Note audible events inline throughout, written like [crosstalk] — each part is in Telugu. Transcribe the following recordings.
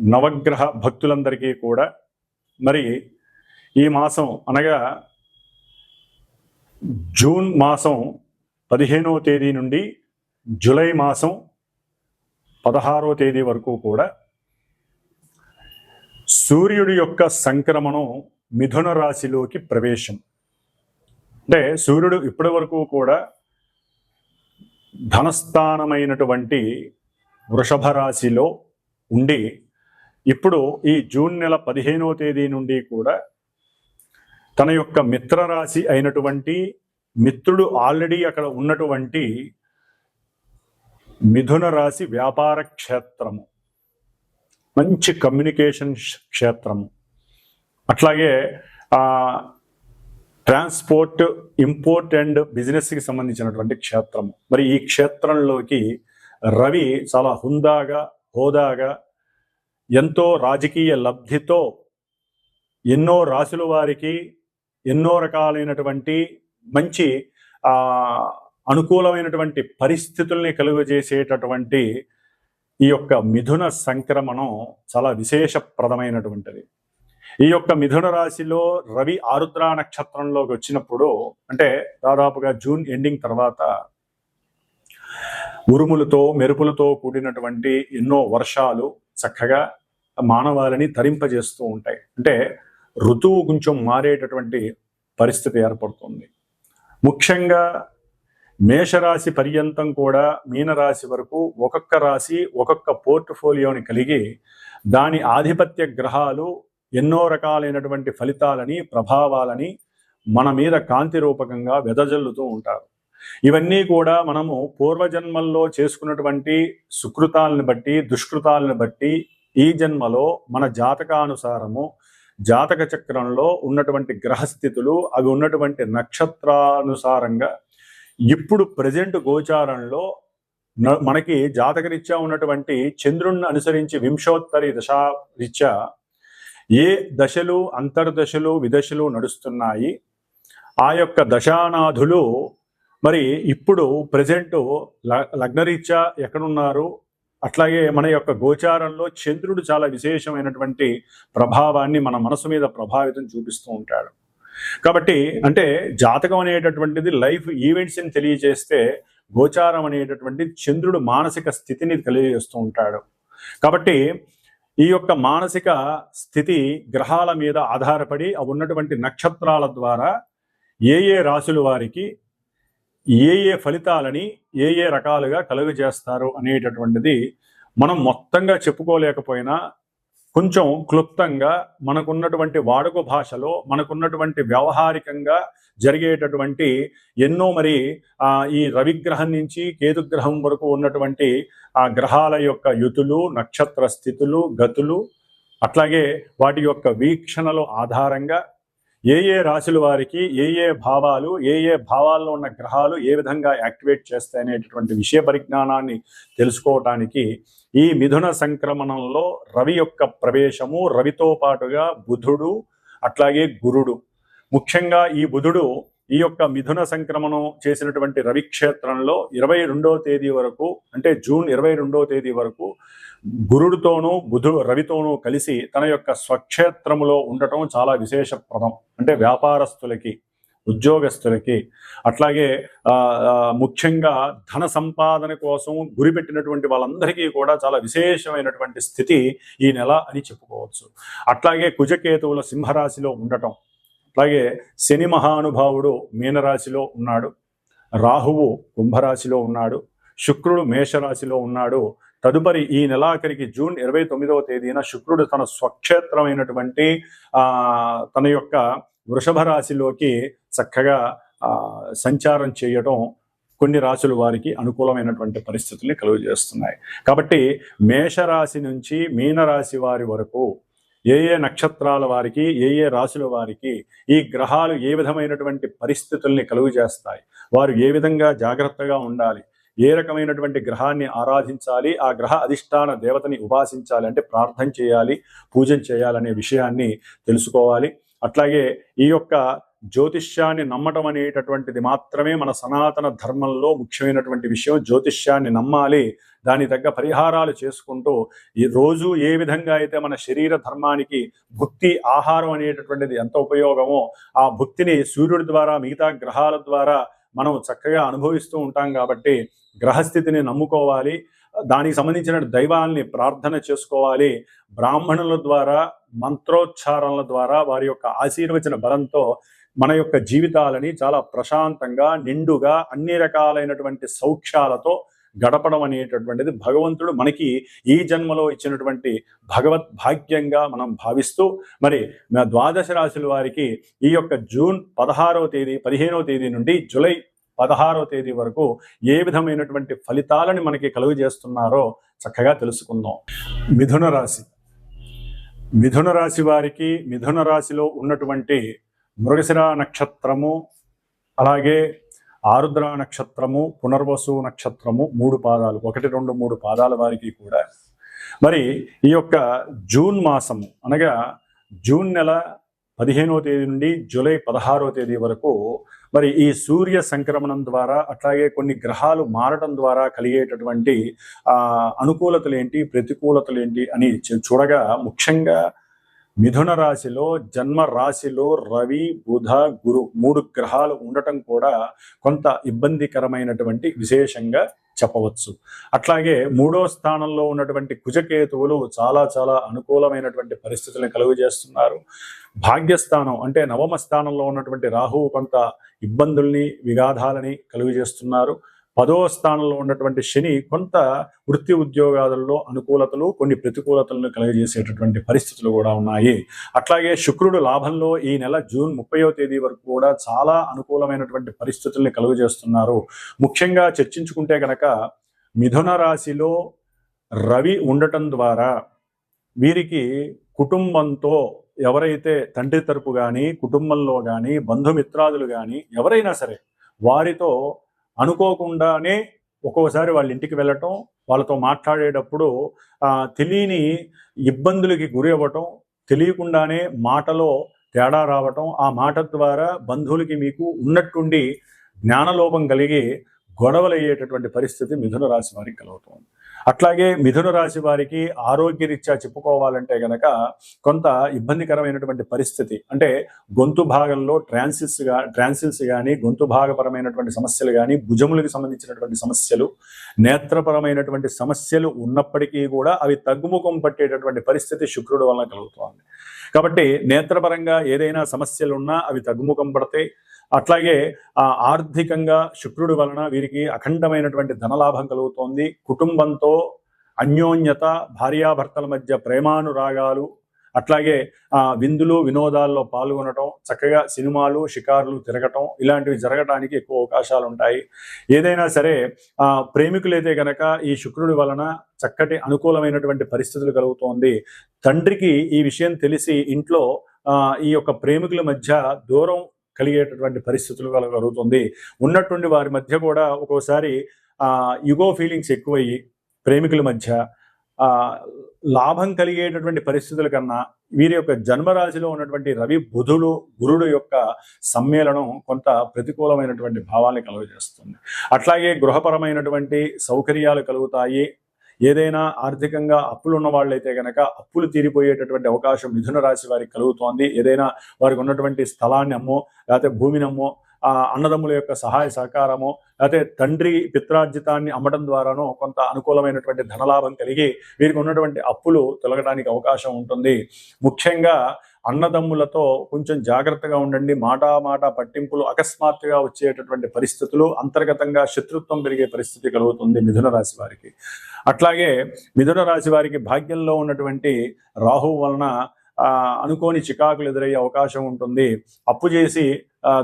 నవగ్రహ భక్తులందరికీ కూడా మరి ఈ మాసం అనగా జూన్ మాసం పదిహేనవ తేదీ నుండి జూలై మాసం పదహారో తేదీ వరకు కూడా సూర్యుడి యొక్క సంక్రమణం మిథున రాశిలోకి ప్రవేశం. అంటే సూర్యుడు ఇప్పటి వరకు కూడా ధనస్థానమైనటువంటి వృషభ రాశిలో ఉండి ఇప్పుడు ఈ జూన్ నెల పదిహేనవ తేదీ నుండి కూడా తన యొక్క మిత్రరాశి అయినటువంటి మిత్రుడు ఆల్రెడీ అక్కడ ఉన్నటువంటి మిథున రాశి వ్యాపార క్షేత్రము. మంచి కమ్యూనికేషన్ క్షేత్రము. అట్లాగే ట్రాన్స్పోర్ట్ ఇంపోర్ట్ అండ్ బిజినెస్కి సంబంధించినటువంటి క్షేత్రము. మరి ఈ క్షేత్రంలోకి రవి చాలా హుందాగా హోదాగా ఎంతో రాజకీయ లబ్ధితో ఎన్నో రాసుల వారికి ఎన్నో రకాలైనటువంటి మంచి అనుకూలమైనటువంటి పరిస్థితుల్ని కలుగజేసేటటువంటి ఈ యొక్క మిథున సంక్రమణం చాలా విశేషప్రదమైనటువంటిది. ఈ యొక్క మిథున రాశిలో రవి ఆరుద్ర నక్షత్రంలోకి వచ్చినప్పుడు అంటే దాదాపుగా జూన్ ఎండింగ్ తర్వాత ఉరుములతో మెరుపులతో కూడినటువంటి ఎన్నో వర్షాలు చక్కగా మానవాళిని తరింపజేస్తూ ఉంటాయి. అంటే ఋతువు కొంచెం మారేటటువంటి పరిస్థితి ఏర్పడుతుంది. ముఖ్యంగా మేషరాశి పర్యంతం కూడా మీనరాశి వరకు ఒక్కొక్క రాశి ఒక్కొక్క పోర్ట్ఫోలియోని కలిగి దాని ఆధిపత్య గ్రహాలు ఎన్నో రకాలైనటువంటి ఫలితాలని ప్రభావాలని మన మీద కాంతి రూపకంగా వెదజల్లుతూ ఉంటారు. ఇవన్నీ కూడా మనము పూర్వజన్మల్లో చేసుకున్నటువంటి సుకృతాలను బట్టి దుష్కృతాలను బట్టి ఈ జన్మలో మన జాతకానుసారము జాతక చక్రంలో ఉన్నటువంటి గ్రహస్థితులు అవి ఉన్నటువంటి నక్షత్రానుసారంగా ఇప్పుడు ప్రజెంట్ గోచారంలో మనకి జాతకరీత్యా ఉన్నటువంటి చంద్రుణ్ణి అనుసరించి వింశోత్తరి దశా రీత్యా ఏ దశలు అంతర్దశలు విదశలు నడుస్తున్నాయి ఆ యొక్క దశానాథులు మరి ఇప్పుడు ప్రజెంట్ లగ్నరీత్యా ఎక్కడున్నారు? అట్లాగే మన యొక్క గోచారంలో చంద్రుడు చాలా విశేషమైనటువంటి ప్రభావాన్ని మన మనసు మీద ప్రభావితం చూపిస్తూ ఉంటాడు. కాబట్టి అంటే జాతకం అనేటటువంటిది లైఫ్ ఈవెంట్స్ని తెలియజేస్తే గోచారం అనేటటువంటి చంద్రుడు మానసిక స్థితిని తెలియజేస్తూ ఉంటాడు. కాబట్టి ఈ యొక్క మానసిక స్థితి గ్రహాల మీద ఆధారపడి ఉన్నటువంటి నక్షత్రాల ద్వారా ఏ ఏ రాశుల వారికి ఏ ఏ ఫలితాలని ఏ ఏ రకాలుగా కలుగజేస్తారు అనేటటువంటిది మనం మొత్తంగా చెప్పుకోలేకపోయినా కొంచెం క్లుప్తంగా మనకున్నటువంటి వాడుక భాషలో మనకున్నటువంటి వ్యవహారికంగా జరిగేటటువంటి ఎన్నో మరి ఈ రవిగ్రహం నుంచి కేతుగ్రహం వరకు ఉన్నటువంటి ఆ గ్రహాల యొక్క యుతులు నక్షత్ర స్థితులు గతులు అట్లాగే వాటి యొక్క వీక్షణల ఆధారంగా ఏ ఏ రాశుల వారికి ఏ ఏ భావాలు ఏ ఏ భావాల్లో ఉన్న గ్రహాలు ఏ విధంగా యాక్టివేట్ చేస్తాయి అనేటటువంటి విషయ పరిజ్ఞానాన్ని తెలుసుకోవటానికి ఈ మిథున సంక్రమణంలో రవి యొక్క ప్రవేశము రవితో పాటుగా బుధుడు అట్లాగే గురుడు. ముఖ్యంగా ఈ బుధుడు ఈ యొక్క మిథున సంక్రమణం చేసినటువంటి రవి క్షేత్రంలో ఇరవై రెండవ తేదీ వరకు అంటే జూన్ ఇరవై రెండవ తేదీ వరకు గురుడితోనూ బుధు రవితోనూ కలిసి తన యొక్క స్వక్షేత్రములో ఉండటం చాలా విశేషప్రదం. అంటే వ్యాపారస్తులకి ఉద్యోగస్తులకి అట్లాగే ఆ, ముఖ్యంగా ధన సంపాదన కోసం గురి పెట్టినటువంటి వాళ్ళందరికీ కూడా చాలా విశేషమైనటువంటి స్థితి ఈ నెల అని చెప్పుకోవచ్చు. అట్లాగే కుజకేతువుల సింహరాశిలో ఉండటం అలాగే శని మహానుభావుడు మీనరాశిలో ఉన్నాడు. రాహువు కుంభరాశిలో ఉన్నాడు. శుక్రుడు మేషరాశిలో ఉన్నాడు. తదుపరి ఈ నెలాఖరికి జూన్ ఇరవై తొమ్మిదవ తేదీన శుక్రుడు తన స్వక్షేత్రమైనటువంటి తన యొక్క వృషభ రాశిలోకి చక్కగా సంచారం చేయటం కొన్ని రాశుల వారికి అనుకూలమైనటువంటి పరిస్థితుల్ని కలుగు చేస్తున్నాయి కాబట్టి మేషరాశి నుంచి మీనరాశి వారి వరకు ఏ ఏ నక్షత్రాల వారికి ఏ ఏ రాశుల వారికి ఈ గ్రహాలు ఏ విధమైనటువంటి పరిస్థితుల్ని కలుగు చేస్తాయి? వారు ఏ విధంగా జాగ్రత్తగా ఉండాలి? ఏ రకమైనటువంటి గ్రహాన్ని ఆరాధించాలి? ఆ గ్రహ అధిష్టాన దేవతని ఉపాసించాలి అంటే ప్రార్థన చేయాలి పూజ చేయాలనే విషయాన్ని తెలుసుకోవాలి. అట్లాగే ఈ యొక్క జ్యోతిష్యాన్ని నమ్మటం అనేటటువంటిది మాత్రమే మన సనాతన ధర్మంలో ముఖ్యమైనటువంటి విషయం. జ్యోతిష్యాన్ని నమ్మాలి దాని తగ్గ పరిహారాలు చేసుకుంటూ ఈ రోజు ఏ విధంగా అయితే మన శరీర ధర్మానికి భుక్తి ఆహారం అనేటటువంటిది ఎంత ఉపయోగమో ఆ భుక్తిని సూర్యుడి ద్వారా మిగతా గ్రహాల ద్వారా మనం చక్కగా అనుభవిస్తూ ఉంటాం కాబట్టి గ్రహస్థితిని నమ్ముకోవాలి. దానికి సంబంధించిన దైవాల్ని ప్రార్థన చేసుకోవాలి. బ్రాహ్మణుల ద్వారా మంత్రోచ్చారణల ద్వారా వారి యొక్క ఆశీర్వచన బలంతో మన యొక్క జీవితాలని చాలా ప్రశాంతంగా నిండుగా అన్ని రకాలైనటువంటి సౌఖ్యాలతో గడపడం అనేటటువంటిది భగవంతుడు మనకి ఈ జన్మలో ఇచ్చినటువంటి భగవత్ భాగ్యంగా మనం భావిస్తూ మరి ద్వాదశ రాశుల వారికి ఈ యొక్క జూన్ పదహారవ తేదీ పదిహేనవ తేదీ నుండి జూలై పదహారవ తేదీ వరకు ఏ విధమైనటువంటి ఫలితాలని మనకి కలుగు చేస్తున్నారో చక్కగా తెలుసుకుందాం. మిథున రాశి. మిథున రాశి వారికి మిథున రాశిలో ఉన్నటువంటి మృగశిర నక్షత్రము అలాగే ఆరుద్ర నక్షత్రము పునర్వసు నక్షత్రము మూడు పాదాలు ఒకటి రెండు మూడు పాదాల వారికి కూడా. మరి ఈ యొక్క జూన్ మాసము అనగా జూన్ నెల పదిహేనవ తేదీ నుండి జూలై పదహారవ తేదీ వరకు మరి ఈ సూర్య సంక్రమణం ద్వారా అట్లాగే కొన్ని గ్రహాలు మారటం ద్వారా కలిగేటటువంటి అనుకూలతలు ఏంటి ప్రతికూలతలు ఏంటి అని చూడగా ముఖ్యంగా మిథున రాశిలో జన్మ రాశిలో రవి బుధ గురు మూడు గ్రహాలు ఉండటం కూడా కొంత ఇబ్బందికరమైనటువంటి విశేషంగా చెప్పవచ్చు. అట్లాగే మూడో స్థానంలో ఉన్నటువంటి కుజకేతువులు చాలా చాలా అనుకూలమైనటువంటి పరిస్థితులను కలుగు చేస్తున్నారు. భాగ్యస్థానం అంటే నవమ స్థానంలో ఉన్నటువంటి రాహువు కొంత ఇబ్బందుల్ని విగాధాలని కలుగు చేస్తున్నారు. పదో స్థానంలో ఉన్నటువంటి శని కొంత వృత్తి ఉద్యోగాలలో అనుకూలతలు కొన్ని ప్రతికూలతలను కలుగజేసేటటువంటి పరిస్థితులు కూడా ఉన్నాయి. అట్లాగే శుక్రుడు లాభంలో ఈ నెల జూన్ ముప్పయో తేదీ వరకు కూడా చాలా అనుకూలమైనటువంటి పరిస్థితుల్ని కలుగజేస్తున్నారు. ముఖ్యంగా చర్చించుకుంటే గనక మిథున రాశిలో రవి ఉండటం ద్వారా వీరికి కుటుంబంతో ఎవరైతే తండ్రి తరపు కానీ కుటుంబంలో కానీ బంధుమిత్రాదులు కానీ ఎవరైనా సరే వారితో అనుకోకుండానే ఒక్కోసారి వాళ్ళ ఇంటికి వెళ్ళటం వాళ్ళతో మాట్లాడేటప్పుడు తెలియని ఇబ్బందులకి గురి అవ్వటం తెలియకుండానే మాటలో తేడా రావటం ఆ మాట ద్వారా బంధువులకి మీకు ఉన్నట్టుండి జ్ఞానలోపం కలిగి గొడవలు అయ్యేటటువంటి పరిస్థితి మిథున రాశి వారికి కలుగుతుంది అట్లాగే మిథున రాశి వారికి ఆరోగ్యరీత్యా చెప్పుకోవాలంటే గనక కొంత ఇబ్బందికరమైనటువంటి పరిస్థితి. అంటే గొంతు భాగంలో ట్రాన్సిల్స్గా ట్రాన్సిల్స్ కానీ గొంతు భాగపరమైనటువంటి సమస్యలు కానీ భుజములకు సంబంధించినటువంటి సమస్యలు నేత్రపరమైనటువంటి సమస్యలు ఉన్నప్పటికీ కూడా అవి తగ్గుముఖం పట్టేటటువంటి పరిస్థితి శుక్రుడు వలన కలుగుతోంది. కాబట్టి నేత్రపరంగా ఏదైనా సమస్యలు ఉన్నా అవి తగ్గుముఖం పడతాయి. అట్లాగే ఆ ఆర్థికంగా శుక్రుడి వలన వీరికి అఖండమైనటువంటి ధనలాభం కలుగుతోంది. కుటుంబంతో అన్యోన్యత భార్యాభర్తల మధ్య ప్రేమానురాగాలు అట్లాగే ఆ విందులు వినోదాల్లో పాల్గొనటం చక్కగా సినిమాలు షికారులు తిరగటం ఇలాంటివి జరగటానికి ఎక్కువ అవకాశాలు ఉంటాయి. ఏదైనా సరే ఆ ప్రేమికులైతే గనక ఈ శుక్రుడి వలన చక్కటి అనుకూలమైనటువంటి పరిస్థితులు కలుగుతోంది. తండ్రికి ఈ విషయం తెలిసి ఇంట్లో ఆ ఈ యొక్క ప్రేమికుల మధ్య దూరం కలిగేటటువంటి పరిస్థితులు కలుగుతుంది. ఉన్నటువంటి వారి మధ్య కూడా ఒక్కోసారి యుగో ఫీలింగ్స్ ఎక్కువయ్యి ప్రేమికుల మధ్య లాభం కలిగేటటువంటి పరిస్థితుల కన్నా వీరి యొక్క జన్మరాశిలో ఉన్నటువంటి రవి బుధుడు గురుడు యొక్క సమ్మేళనం కొంత ప్రతికూలమైనటువంటి భావాన్ని కలుగజేస్తుంది. అట్లాగే గృహపరమైనటువంటి సౌకర్యాలు కలుగుతాయి. ఏదైనా ఆర్థికంగా అప్పులు ఉన్న వాళ్ళైతే కనుక అప్పులు తీరిపోయేటటువంటి అవకాశం మిథున రాశి వారికి కలుగుతోంది. ఏదైనా వారికి ఉన్నటువంటి స్థలాన్ని అమ్మో లేకపోతే భూమిని అమ్మో ఆ అన్నదమ్ముల యొక్క సహాయ సహకారము లేకపోతే తండ్రి పిత్రార్జితాన్ని అమ్మడం ద్వారానో కొంత అనుకూలమైనటువంటి ధనలాభం కలిగి వీరికి ఉన్నటువంటి అప్పులు తొలగడానికి అవకాశం ఉంటుంది. ముఖ్యంగా అన్నదమ్ములతో కొంచెం జాగ్రత్తగా ఉండండి. మాటా మాట పట్టింపులు అకస్మాత్తుగా వచ్చేటటువంటి పరిస్థితులు అంతర్గతంగా శత్రుత్వం పెరిగే పరిస్థితి కలుగుతుంది మిథున రాశి వారికి. అట్లాగే మిథున రాశి వారికి భాగ్యంలో ఉన్నటువంటి రాహు వలన ఆ, అనుకోని చికాకులు ఎదురయ్యే అవకాశం ఉంటుంది. అప్పు చేసి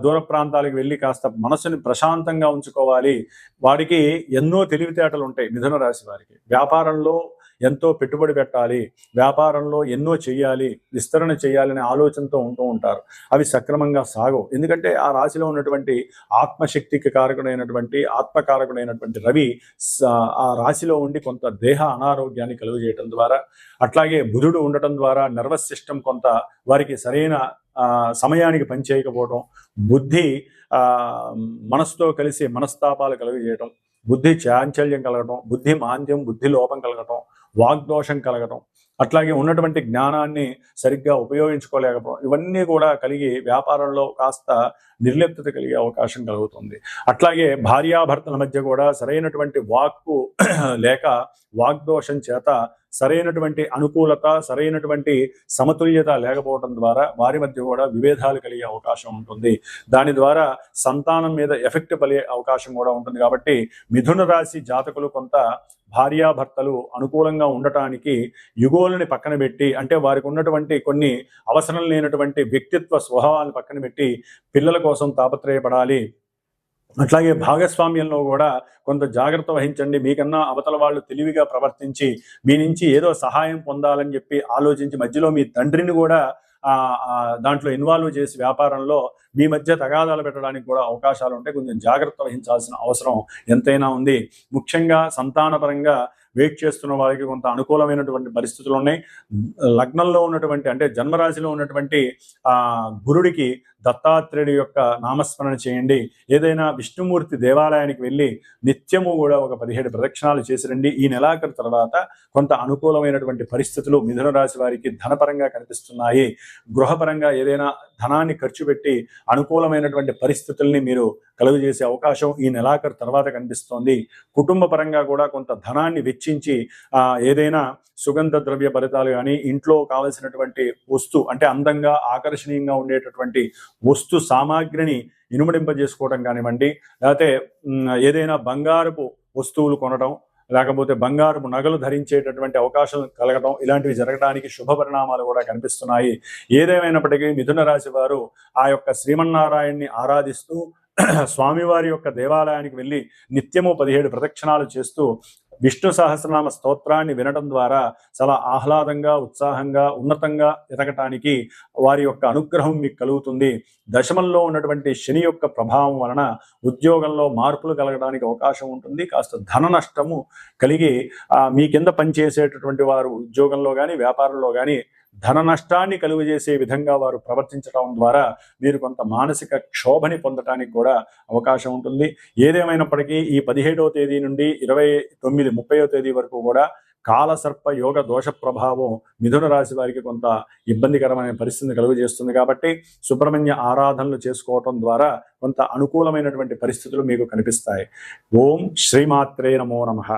దూర ప్రాంతాలకు వెళ్ళి కాస్త మనసుని ప్రశాంతంగా ఉంచుకోవాలి. వారికి ఎన్నో తెలివితేటలు ఉంటాయి మిథున రాశి వారికి. వ్యాపారంలో ఎంతో పెట్టుబడి పెట్టాలి వ్యాపారంలో ఎన్నో చేయాలి విస్తరణ చేయాలనే ఆలోచనతో ఉంటూ ఉంటారు. అవి సక్రమంగా సాగవు. ఎందుకంటే ఆ రాశిలో ఉన్నటువంటి ఆత్మశక్తికి కారకుడైనటువంటి ఆత్మకారకుడైనటువంటి రవి ఆ రాశిలో ఉండి కొంత దేహ అనారోగ్యాన్ని కలుగజేయటం ద్వారా అట్లాగే బుధుడు ఉండటం ద్వారా నర్వస్ సిస్టమ్ కొంత వారికి సరైన ఆ, సమయానికి పనిచేయకపోవడం బుద్ధి ఆ, మనసుతో కలిసి మనస్తాపాలు కలుగజేయటం బుద్ధి చాంచల్యం కలగటం బుద్ధి మాంద్యం బుద్ధి లోపం కలగటం వాగ్దోషం కలగటం. అట్లాగే ఉన్నటువంటి జ్ఞానాన్ని సరిగ్గా ఉపయోగించుకోలేకపోవడం ఇవన్నీ కూడా కలిగి వ్యాపారంలో కాస్త నిర్లిప్తత కలిగే అవకాశం కలుగుతుంది. అట్లాగే భార్యాభర్తల మధ్య కూడా సరైనటువంటి వాక్కు [clears throat] లేక వాగ్దోషం చేత సరైనటువంటి అనుకూలత సరైనటువంటి సమతుల్యత లేకపోవడం ద్వారా వారి మధ్య కూడా విభేదాలు కలిగే అవకాశం ఉంటుంది. దాని ద్వారా సంతానం మీద ఎఫెక్ట్ పడే అవకాశం కూడా ఉంటుంది కాబట్టి మిథున రాశి జాతకులు కొంత భార్యాభర్తలు అనుకూలంగా ఉండటానికి యుగోలని పక్కన పెట్టి అంటే వారికి ఉన్నటువంటి కొన్ని అవసరం లేనటువంటి వ్యక్తిత్వ స్వభావాలను పక్కన పెట్టి పిల్లల కోసం తాపత్రయపడాలి. అట్లాగే భాగస్వామ్యంలో కూడా కొంత జాగ్రత్త వహించండి. మీకన్నా అవతల వాళ్ళు తెలివిగా ప్రవర్తించి మీ నుంచి ఏదో సహాయం పొందాలని చెప్పి ఆలోచించి మధ్యలో మీ తండ్రిని కూడా దాంట్లో ఇన్వాల్వ్ చేసి వ్యాపారంలో మీ మధ్య తగాదాలు పెట్టడానికి కూడా అవకాశాలు ఉంటాయి కొంచెం జాగ్రత్త వహించాల్సిన అవసరం ఎంతైనా ఉంది. ముఖ్యంగా సంతానపరంగా వెయిట్ చేస్తున్న వారికి కొంత అనుకూలమైనటువంటి పరిస్థితులు ఉన్నాయి. లగ్నంలో ఉన్నటువంటి అంటే జన్మరాశిలో ఉన్నటువంటి ఆ గురుడికి దత్తాత్రేయుడి యొక్క నామస్మరణ చేయండి. ఏదైనా విష్ణుమూర్తి దేవాలయానికి వెళ్ళి నిత్యము కూడా ఒక పదిహేడు ప్రదక్షిణాలు చేసి రండి. ఈ నెలాఖరు తర్వాత కొంత అనుకూలమైనటువంటి పరిస్థితులు మిథున రాశి వారికి ధనపరంగా కనిపిస్తున్నాయి. గృహపరంగా ఏదైనా ధనాన్ని ఖర్చు పెట్టి అనుకూలమైనటువంటి పరిస్థితుల్ని మీరు కలుగజేసే అవకాశం ఈ నెలాఖరు తర్వాత కనిపిస్తోంది. కుటుంబ పరంగా కూడా కొంత ధనాన్ని వెచ్చించి ఏదైనా సుగంధ ద్రవ్య ఫలితాలు కానీ ఇంట్లో కావలసినటువంటి వస్తు అంటే అందంగా ఆకర్షణీయంగా ఉండేటటువంటి వస్తు సామాగ్రిని ఇనుమడింపజేసుకోవడం కానివ్వండి లేకపోతే ఏదైనా బంగారపు వస్తువులు కొనడం లేకపోతే బంగారపు నగలు ధరించేటటువంటి అవకాశం కలగడం ఇలాంటివి జరగడానికి శుభ పరిణామాలు కూడా కనిపిస్తున్నాయి. ఏదేమైనప్పటికీ మిథున రాశి వారు ఆ యొక్క శ్రీమన్నారాయణ్ణి ఆరాధిస్తూ [clears throat] స్వామివారి యొక్క దేవాలయానికి వెళ్ళి నిత్యము పదిహేడు ప్రదక్షిణాలు చేస్తూ విష్ణు సహస్రనామ స్తోత్రాన్ని వినడం ద్వారా చాలా ఆహ్లాదంగా ఉత్సాహంగా ఉన్నతంగా ఎదగటానికి వారి యొక్క అనుగ్రహం మీకు కలుగుతుంది. దశమంలో ఉన్నటువంటి శని యొక్క ప్రభావం వలన ఉద్యోగంలో మార్పులు కలగడానికి అవకాశం ఉంటుంది. కాస్త ధన నష్టము కలిగి మీ కింద పనిచేసేటటువంటి వారు ఉద్యోగంలో కానీ వ్యాపారంలో కానీ ధన నష్టాన్ని కలుగజేసే విధంగా వారు ప్రవర్తించడం ద్వారా మీరు కొంత మానసిక క్షోభని పొందటానికి కూడా అవకాశం ఉంటుంది. ఏదేమైనప్పటికీ ఈ పదిహేడవ తేదీ నుండి ఇరవై తొమ్మిది ముప్పైవ తేదీ వరకు కూడా కాలసర్ప యోగ దోష ప్రభావం మిథున రాశి వారికి కొంత ఇబ్బందికరమైన పరిస్థితిని కలుగజేస్తుంది కాబట్టి సుబ్రహ్మణ్య ఆరాధనలు చేసుకోవటం ద్వారా కొంత అనుకూలమైనటువంటి పరిస్థితులు మీకు కనిపిస్తాయి. ఓం శ్రీమాత్రే నమో నమః.